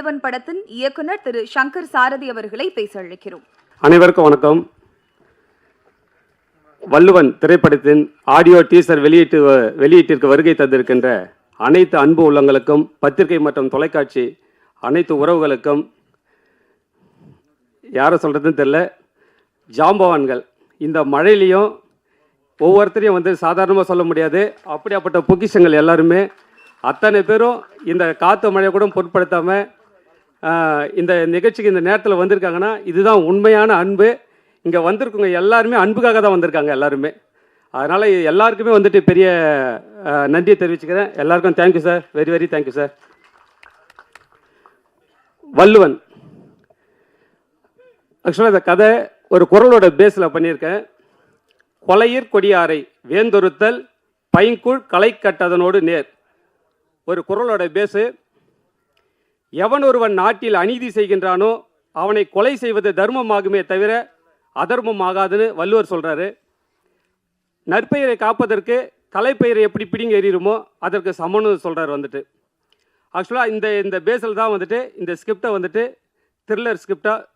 வள்ளுவன் படத்தின் இயக்குனர் திரு சங்கர் சாரதி அவர்களை பேச அழைக்கிறோம் அனைவருக்கும் வணக்கம். வள்ளுவன் திரைப்படத்தின் ஆடியோ டீசர் வெளியீட்டு வெளியீட்டிற்கு வருகை தந்திருக்கின்ற அனைத்து அன்பு உள்ளங்களுக்கும் பத்திரிகை மற்றும் தொலைக்காட்சி அனைத்து உறவுகளுக்கும் யாரை சொல்கிறதுன்னு தெரில ஜாம்பவான்கள். இந்த மழையிலையும் ஒவ்வொருத்தரையும் வந்து சாதாரணமாக சொல்ல முடியாது. அப்படியாப்பட்ட பொக்கிஷங்கள் எல்லாருமே அத்தனை பேரும் இந்த காற்று மழையை கூட பொருட்படுத்தாமல் இந்த நிகழ்ச்சிக்கு இந்த நேரத்தில் வந்திருக்காங்கன்னா இதுதான் உண்மையான அன்பு. இங்கே வந்திருக்கவங்க எல்லாருமே அன்புக்காக தான் வந்திருக்காங்க எல்லாருமே. அதனால் எல்லாருக்குமே வந்துட்டு பெரிய நன்றியை தெரிவிச்சுக்கிறேன். எல்லாருக்கும் thank you sir very very thank you sir Valluvan. ஆக்சுவலாக இந்த கதை ஒரு குரலோட பேஸில் பண்ணியிருக்கேன். கொலையிற் கொடியாரை வேந்தொருத்தல் பைங்குள் களை கட்டதனோடு நேர். ஒரு குரலோட பேஸு எவன் ஒருவன் நாட்டில் அநீதி செய்கின்றானோ அவனை கொலை செய்வது தர்மமாகுமே தவிர அதர்மம் ஆகாதுன்னு வள்ளுவர் சொல்கிறாரு நற்பெயரை காப்பதற்கு கலைப்பெயரை எப்படி பிடிங்க எறியுமோ அதற்கு சமன்னு சொல்கிறார் வந்துட்டு. ஆக்சுவலாக இந்த இந்த பேஸில் தான் வந்துட்டு இந்த ஸ்கிரிப்டை வந்துட்டு த்ரில்லர் ஸ்கிரிப்டாக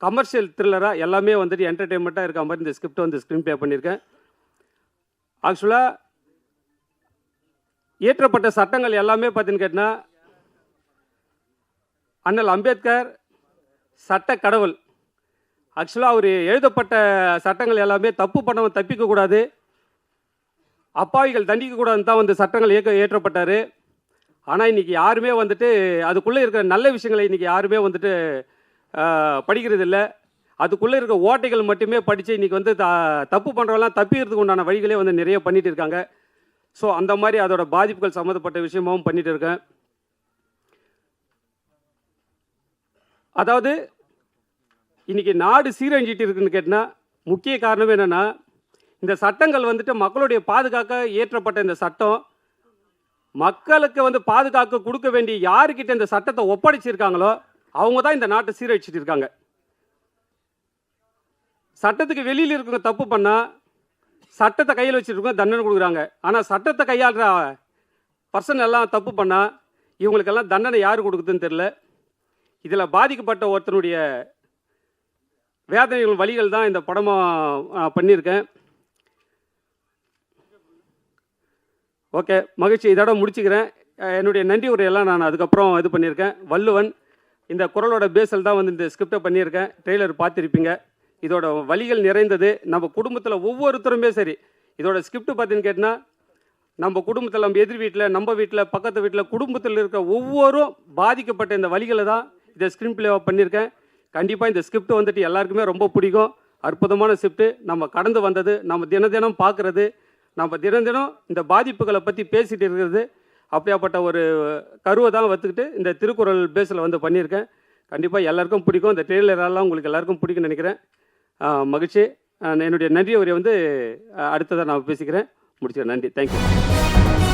கமர்ஷியல் த்ரில்லராக எல்லாமே வந்துட்டு என்டர்டெயின்மெண்ட்டாக இருக்க மாதிரி இந்த ஸ்கிரிப்டை வந்து ஸ்க்ரீன் ப்ளே பண்ணியிருக்கேன் ஆக்சுவலாக இயற்றப்பட்ட சட்டங்கள் எல்லாமே பார்த்தீங்கன்னு கேட்டால் அண்ணல் அம்பேத்கர் சட்ட கடவுள். ஆக்சுவலாக அவர் எழுதப்பட்ட சட்டங்கள் எல்லாமே தப்பு பண்ணவன் தப்பிக்கக்கூடாது அப்பாவிகள் தண்டிக்க கூடாதுன்னு தான் வந்து சட்டங்கள் இயக்க ஏற்றப்பட்டார் ஆனால் இன்றைக்கி யாருமே வந்துட்டு அதுக்குள்ளே இருக்கிற நல்ல விஷயங்களை இன்றைக்கி யாருமே வந்துட்டு படிக்கிறது இல்லை அதுக்குள்ளே இருக்க ஓட்டைகள் மட்டுமே படித்து இன்றைக்கி வந்து த தப்பு பண்ணுறவெல்லாம் தப்பிக்கிறதுக்கு உண்டான வழிகளே வந்து நிறைய பண்ணிகிட்டு இருக்காங்க. ஸோ அந்த மாதிரி அதோட பாதிப்புகள் சம்மந்தப்பட்ட விஷயமாகவும் பண்ணிகிட்டு இருக்கேன். அதாவது இன்றைக்கி நாடு சீரழிஞ்சிட்டு இருக்குன்னு கேட்டால் முக்கிய காரணம் என்னென்னா இந்த சட்டங்கள் வந்துட்டு மக்களுடைய பாதுகாக்க இயற்றப்பட்ட இந்த சட்டம் மக்களுக்கு வந்து பாதுகாக்க கொடுக்க வேண்டிய யாருக்கிட்ட இந்த சட்டத்தை ஒப்படைச்சிருக்காங்களோ அவங்க தான் இந்த நாட்டை சீரழிச்சிட்டு இருக்காங்க. சட்டத்துக்கு வெளியில் இருக்கவங்க தப்பு பண்ணால் சட்டத்தை கையில் வச்சுருக்கோம் தண்டனை கொடுக்குறாங்க. ஆனால் சட்டத்தை கையாளுற பர்சன் எல்லாம் தப்பு பண்ணால் இவங்களுக்கெல்லாம் தண்டனை யார் கொடுக்குதுன்னு தெரில இதில் பாதிக்கப்பட்ட ஒருத்தனுடைய வேதனைகள் வழிகள் தான் இந்த படமாக பண்ணியிருக்கேன். ஓகே மகிழ்ச்சி. இதோட முடிச்சுக்கிறேன். என்னுடைய நன்றி உரையெல்லாம் நான் அதுக்கப்புறம் இது பண்ணியிருக்கேன். வள்ளுவன் இந்த குரலோட பேஸில் தான் வந்து இந்த ஸ்கிரிப்டை பண்ணியிருக்கேன். ட்ரெய்லர் பார்த்துருப்பீங்க. இதோட வழிகள் நிறைந்தது. நம்ம குடும்பத்தில் ஒவ்வொருத்தருமே சரி இதோட ஸ்கிரிப்ட் பார்த்தீங்கன்னு கேட்டால் நம்ம குடும்பத்தில் நம்ம எதிர் வீட்டில் நம்ம வீட்டில் பக்கத்து வீட்டில் குடும்பத்தில் இருக்கிற ஒவ்வொரும் பாதிக்கப்பட்ட இந்த வழிகளை தான் இதை ஸ்க்ரீன் பிளே பண்ணியிருக்கேன். கண்டிப்பாக இந்த ஸ்கிரிப்ட் வந்துட்டு எல்லாருக்குமே ரொம்ப பிடிக்கும். அற்புதமான ஸ்கிரிப்ட் நம்ம கடந்து வந்தது நம்ம தினம் தினம் பார்க்குறது நம்ம தினம் தினம் இந்த பாதிப்புகளை பற்றி பேசிகிட்டு இருக்கிறது. அப்படியாப்பட்ட ஒரு கருவை தான் வத்துக்கிட்டு இந்த திருக்குறள் பேஸில் வந்து பண்ணியிருக்கேன். கண்டிப்பாக எல்லாருக்கும் பிடிக்கும். இந்த ட்ரெய்லரெல்லாம் உங்களுக்கு எல்லாருக்கும் பிடிக்கும்னு நினைக்கிறேன். மகிழ்ச்சி. என்னுடைய நன்றி உரையை வந்து அடுத்ததாக நான் பேசிக்கிறேன். முடிச்சுக்கிறேன். நன்றி. தேங்க்யூ